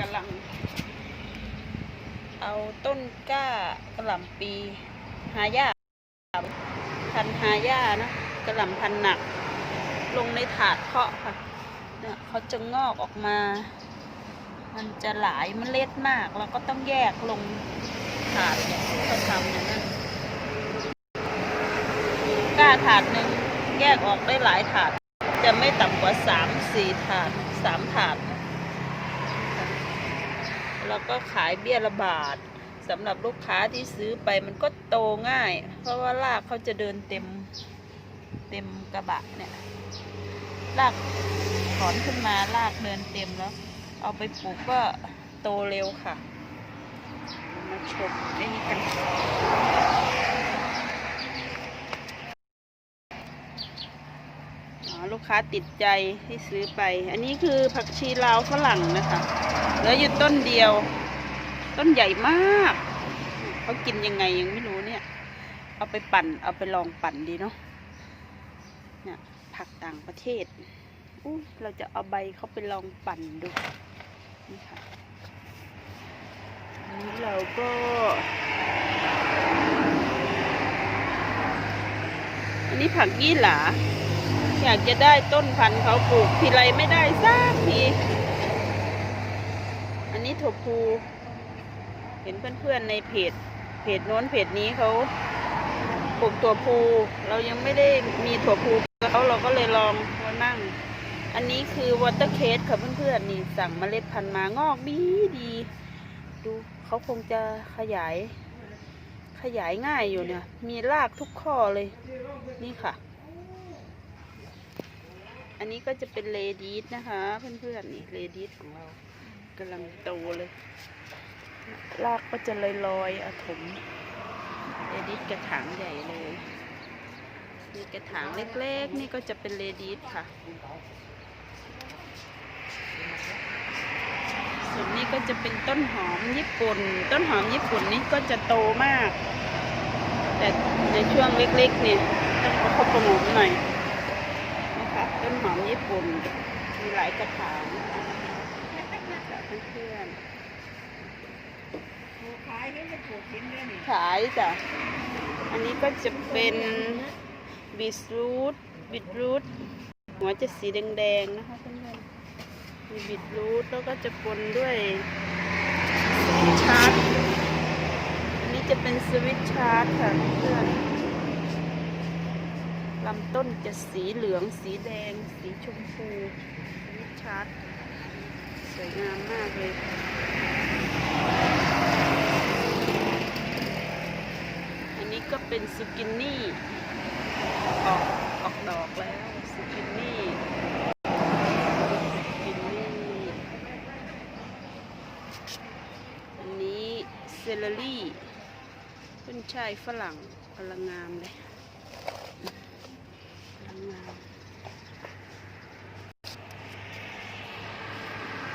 กำลัง เอาต้นกล้ากระหล่ำปีหายากพันหายานะกระหล่ำพันหนัก ลงในถาดเพาะค่ะเนี่ยเขาจะงอกออกมา มันจะหลายเมล็ดมากแล้วก็ต้องแยกลงถาดเนี่ยที่เขาทำเนี่ยนกล้าถาดหนึ่งแยกออกได้หลายถาด จะไม่ต่ำกว่าสามสี่ถาดสามถาด แล้วก็ขายเบี้ยละบาทสำหรับลูกค้าที่ซื้อไปมันก็โตง่าย เพราะว่ารากเขาจะเดินเต็มเต็มกระบะเนี่ยรากถอนขึ้นมารากเดินเต็มแล้ว เอาไปปลูกก็โตเร็วค่ะ มาชมไอ้นี่กันลูกค้าติดใจที่ซื้อไป อันนี้คือผักชีลาวฝรั่งนะคะ เหลืออยู่ต้นเดียว ต้นใหญ่มากเขากินยังไงยังไม่รู้เนี่ย เอาไปปั่นเอาไปลองปั่นดีเนาะเนี่ยผักต่างประเทศอู้เราจะเอาใบเขาไปลองปั่นดูนี่ค่ะนี้เราก็อันนี้ผักยี่หลาอยากจะได้ต้นพันธุ์เขาปลูกทีไรไม่ได้สักทีอันนี้ ถั่วพูเห็นเพื่อนๆในเพจเพจโน้นเพจนี้เขาปลูกถั่วพูเรายังไม่ได้มีถั่วพูกับเขาเราก็เลยลองมานั่ง อันนี้คือวอเตอร์เคสค่ะเพื่อนๆนี่สั่งเมล็ดพันธุ์มางอกดีดี ดูเขาคงจะขยาย ขยายง่ายอยู่เนี่ย มีรากทุกข้อเลย นี่ค่ะ อันนี้ก็จะเป็นเลดีสนะคะ เพื่อนๆนี่เลดีสของเรา กำลังโตเลย รากก็จะลอยๆอาถมเลดีสกระถางใหญ่เลยนี่กระถางเล็กๆ นี่ก็จะเป็นเลดีสค่ะ ส่วนนี้ก็จะเป็นต้นหอมญี่ปุ่น ต้นหอมญี่ปุ่นนี่ก็จะโตมาก แต่ในช่วงเล็กๆ เนี่ยต้องประคบประงมหน่อยนะคะต้นหอมญี่ปุ่นมีหลายกระถางจากเพื่อน ขายนี่จะปลูกกินได้นี่ ๆ ขายจ้ะ อันนี้ก็จะเป็นบีทรูทบีทรูทหัวจะสีแดงๆนะคะเพื่อนๆมีบีทรูทแล้วก็จะปนด้วยสวิตชาร์ตอันนี้จะเป็นสวิตชาร์ตค่ะเพื่อนลำต้นจะสีเหลือง สีแดง สีชมพูสวิตชาร์ตสวยงามมากเลย อันนี้ก็ เป็นซูกินนี่ออกออกดอกแล้วซูกินนี่ซูกินนี่อันนี้เซเลอรี่ขึ้นช่ายฝรั่งพลังงามเลยพลังงาม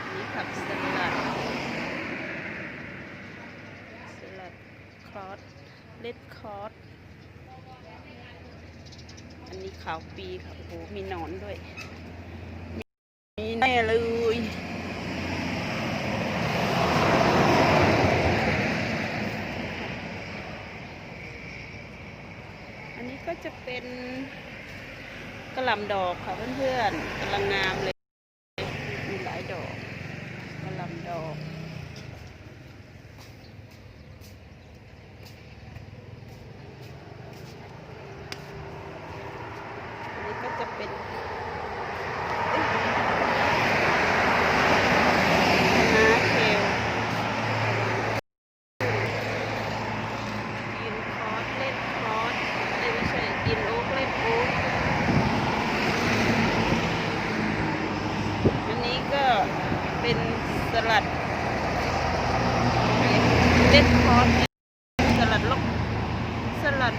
นนี้ผักสลัดสลัดคอสเลดคอส อันนี้ขาวปีค่ะ โอ้โห มีหนอนด้วย มีแน่เลยอันนี้ก็จะเป็นกระหล่ำดอกค่ะเพื่อนๆกำลังงามเลย มีหลายดอกกระหล่ำดอก อันนี้ก็จะเป็นเอ้ยคณะเคลกินคอสเล่นคอสเอ้ยไม่ใช่กินโอ๊กเล่นโอ๊กอันนี้ก็เป็น สลัดเล่นคอสสลัดล็อกสลัด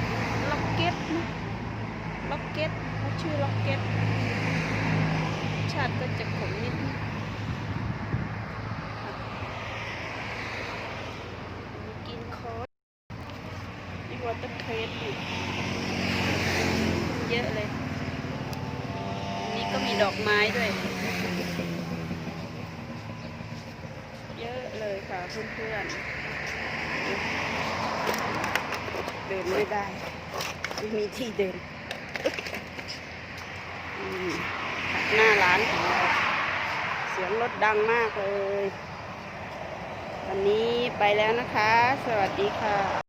ล็อกเก็ตนะล็อกเก็ตเขาชื่อล็อกเก็ตชาติก็จะขมนิดนึงกินคอร์สมีวอเตอร์เครสอยู่เยอะเลยนนี้ก็มีดอกไม้ด้วย ค่ะเพื่อนๆ เดินไม่ได้ ไม่มีที่เดินอืมหน้าร้านของเราเสียงรถดังมากเลย วันนี้ไปแล้วนะคะ สวัสดีค่ะ